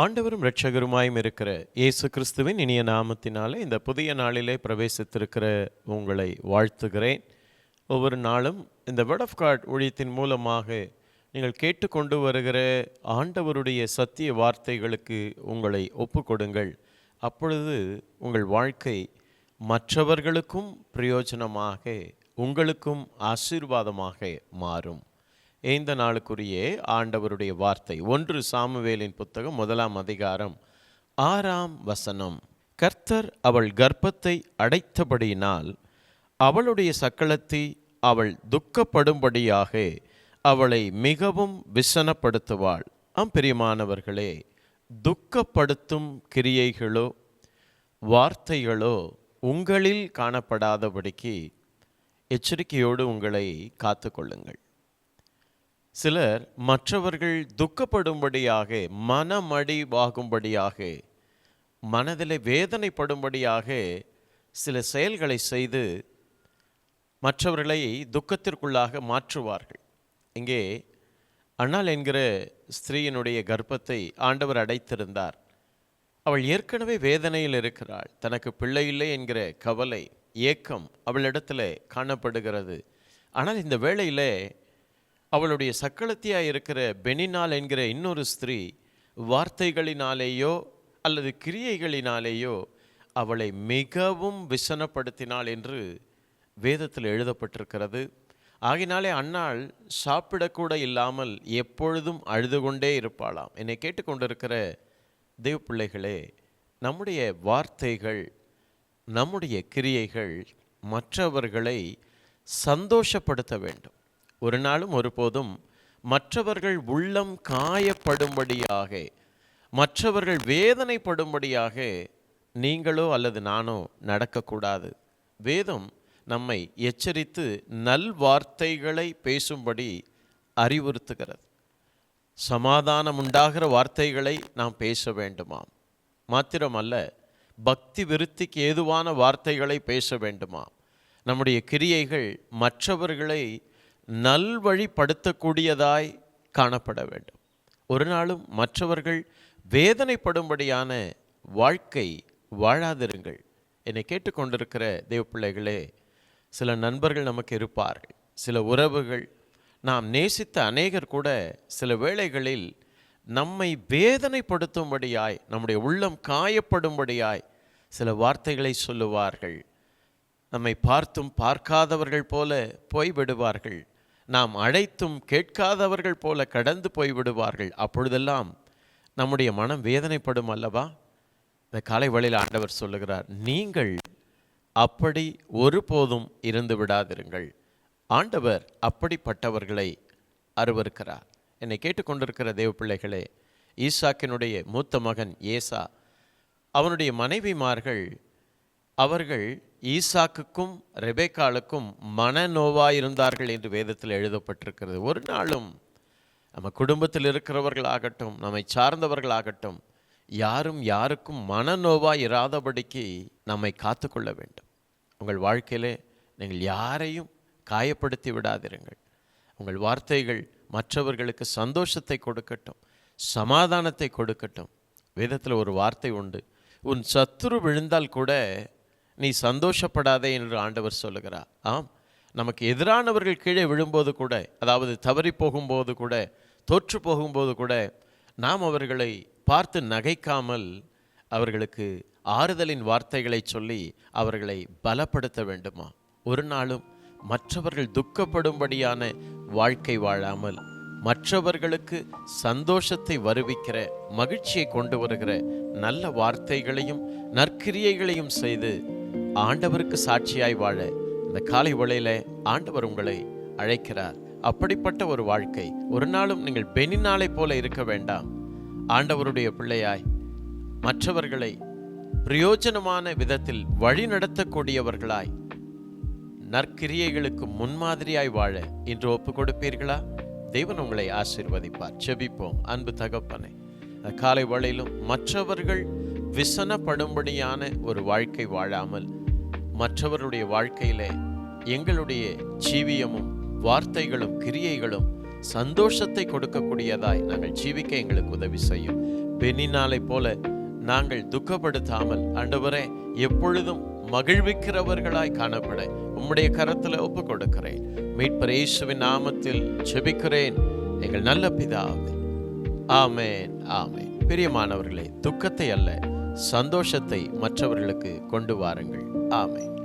ஆண்டவரும் இரட்சகருமாயும் இருக்கிற இயேசு கிறிஸ்துவின் இனிய நாமத்தினாலே இந்த புதிய நாளிலே பிரவேசித்திருக்கிற உங்களை வாழ்த்துகிறேன். ஒவ்வொரு நாளும் இந்த வேர்ட் ஆஃப் காட் ஊழியத்தின் மூலமாக நீங்கள் கேட்டுக்கொண்டு வருகிற ஆண்டவருடைய சத்திய வார்த்தைகளுக்கு உங்களை ஒப்புக்கொடுங்கள். அப்பொழுது உங்கள் வாழ்க்கை மற்றவர்களுக்கும் பிரயோஜனமாக உங்களுக்கும் ஆசீர்வாதமாக மாறும். இந்த நாளுக்குரிய ஆண்டவருடைய வார்த்தை. ஒன்று சாமுவேலின் புத்தகம் முதலாம் அதிகாரம் ஆறாம் வசனம். கர்த்தர் அவள் கர்ப்பத்தை அடைத்தபடியினால் அவளுடைய சக்களத்தை அவள் துக்கப்படும்படியாக அவளை மிகவும் விசனப்படுத்துவாள். ஆம் பிரியமானவர்களே துக்கப்படுத்தும் கிரியைகளோ வார்த்தைகளோ உங்களில் காணப்படாதபடிக்கு எச்சரிக்கையோடு உங்களை காத்துக்கொள்ளுங்கள். சிலர் மற்றவர்கள் துக்கப்படும்படியாக மனமடிவாகும்படியாக மனதில் வேதனைப்படும்படியாக சில செயல்களை செய்து மற்றவர்களை துக்கத்திற்குள்ளாக மாற்றுவார்கள். இங்கே அண்ணால் என்கிற ஸ்திரீயினுடைய கர்ப்பத்தை ஆண்டவர் அடைத்திருந்தார். அவள் ஏற்கனவே வேதனையில் இருக்கிறாள். தனக்கு பிள்ளை இல்லை என்கிற கவலை ஏக்கம் அவளிடத்தில் காணப்படுகிறது. ஆனால் இந்த வேளையிலே அவளுடைய சக்களத்தியாக இருக்கிற பெனினால் என்கிற இன்னொரு ஸ்திரீ வார்த்தைகளினாலேயோ அல்லது கிரியைகளினாலேயோ அவளை மிகவும் விசனப்படுத்தினாள் என்று வேதத்தில் எழுதப்பட்டிருக்கிறது. ஆகினாலே அன்னாள் சாப்பிடக்கூட இல்லாமல் எப்பொழுதும் அழுது கொண்டே இருப்பாளாம். என்னை கேட்டுக்கொண்டிருக்கிற தெய்வ பிள்ளைகளே நம்முடைய வார்த்தைகள் நம்முடைய கிரியைகள் மற்றவர்களை சந்தோஷப்படுத்த வேண்டும். ஒரு நாளும் ஒருபோதும் மற்றவர்கள் உள்ளம் காயப்படும்படியாக மற்றவர்கள் வேதனைப்படும்படியாக நீங்களோ அல்லது நானோ நடக்கக்கூடாது. வேதம் நம்மை எச்சரித்து நல்வார்த்தைகளை பேசும்படி அறிவுறுத்துகிறது. சமாதானம் உண்டாகிற வார்த்தைகளை நாம் பேச வேண்டுமாம். மாத்திரமல்ல பக்தி விருத்திக்கு ஏதுவான வார்த்தைகளை பேச வேண்டுமாம். நம்முடைய கிரியைகள் மற்றவர்களை நல்வழிப்படுத்தக்கூடியதாய் காணப்பட வேண்டும். ஒரு நாளும் மற்றவர்கள் வேதனைப்படும்படியான வாழ்க்கை வாழாதிருங்கள். என்னை கேட்டுக்கொண்டிருக்கிற தேவப்பிள்ளைகளே சில நண்பர்கள் நமக்கு இருப்பார்கள். சில உறவுகள் நாம் நேசித்த அநேகர் கூட சில வேளைகளில் நம்மை வேதனைப்படுத்தும்படியாய் நம்முடைய உள்ளம் காயப்படும்படியாய் சில வார்த்தைகளை சொல்லுவார்கள். நம்மை பார்த்தும் பார்க்காதவர்கள் போல போய்விடுவார்கள். நாம் அழைத்தும் கேட்காதவர்கள் போல கடந்து போய்விடுவார்கள். அப்பொழுதெல்லாம் நம்முடைய மனம் வேதனைப்படும் அல்லவா? இந்த காலை வழியில் ஆண்டவர் சொல்லுகிறார் நீங்கள் அப்படி ஒருபோதும் இருந்து விடாதிருங்கள். ஆண்டவர் அப்படிப்பட்டவர்களை அருவருக்கிறார். என்னை கேட்டுக்கொண்டிருக்கிற தேவ பிள்ளைகளே ஈசாக்கினுடைய மூத்த மகன் ஏசா அவனுடைய மனைவிமார்கள் அவர்கள் ஈசாக்குக்கும் ரெபேக்காளுக்கும் மனநோவாயிருந்தார்கள் என்று வேதத்தில் எழுதப்பட்டிருக்கிறது. ஒரு நாளும் நம்ம குடும்பத்தில் இருக்கிறவர்களாகட்டும் நம்மை சார்ந்தவர்களாகட்டும் யாரும் யாருக்கும் மனநோவாக இராதபடிக்கு நம்மை காத்துக்கொள்ள வேண்டும். உங்கள் வாழ்க்கையிலே நீங்கள் யாரையும் காயப்படுத்தி விடாதிருங்கள். உங்கள் வார்த்தைகள் மற்றவர்களுக்கு சந்தோஷத்தை கொடுக்கட்டும் சமாதானத்தை கொடுக்கட்டும். வேதத்தில் ஒரு வார்த்தை உண்டு உன் சத்துரு விழுந்தால் கூட நீ சந்தோஷப்படாதே என்று ஆண்டவர் சொல்லுகிறார். ஆம் நமக்கு எதிரானவர்கள் கீழே விழும்போது கூட அதாவது தவறி போகும்போது கூட தோற்று போகும்போது கூட நாம் அவர்களை பார்த்து நகைக்காமல் அவர்களுக்கு ஆறுதலின் வார்த்தைகளை சொல்லி அவர்களை பலப்படுத்த வேண்டுமா? ஒரு நாளும் மற்றவர்கள் துக்கப்படும்படியான வாழ்க்கை வாழாமல் மற்றவர்களுக்கு சந்தோஷத்தை வருவிக்கிற மகிழ்ச்சியை கொண்டு வருகிற நல்ல வார்த்தைகளையும் நற்கிரியைகளையும் செய்து ஆண்டவருக்கு சாட்சியாய் வாழ இந்த காலை வேளையில ஆண்டவர் உங்களை அழைக்கிறார். அப்படிப்பட்ட ஒரு வாழ்க்கை. ஒரு நாளும் நீங்கள் பெனினாலை போல இருக்க வேண்டாம். ஆண்டவருடைய பிள்ளையாய் மற்றவர்களை பிரயோஜனமான விதத்தில் வழி நடத்தக்கூடியவர்களாய் நற்கிரியைகளுக்கு முன்மாதிரியாய் வாழ இன்று ஒப்பு கொடுப்பீர்களா? தேவன் உங்களை ஆசீர்வதிப்பார். செபிப்போம் அன்பு தகப்பனை காலை வழியிலும் மற்றவர்கள் விசனப்படும்படியான ஒரு வாழ்க்கை வாழாமல் மற்றவருடைய வாழ்க்கையிலே எங்களுடைய ஜீவியமும் வார்த்தைகளும் கிரியைகளும் சந்தோஷத்தை கொடுக்கக்கூடியதாய் நாங்கள் ஜீவிக்க எங்களுக்கு உதவி செய்யும். பெனினாலை போல நாங்கள் துக்கப்படுத்தாமல் ஆண்டவரே எப்பொழுதும் மகிழ்விக்கிறவர்களாய் காணப்பட உம்முடைய கரத்தில் ஒப்பு கொடுக்கிறேன் மீட்பர் இயேசுவின் நாமத்தில் செபிக்கிறேன் எங்கள் நல்ல பிதாவே. ஆமேன் ஆமென். பிரியமானவர்களே துக்கத்தை அல்ல சந்தோஷத்தை மற்றவர்களுக்கு கொண்டு வாருங்கள். ஆமென்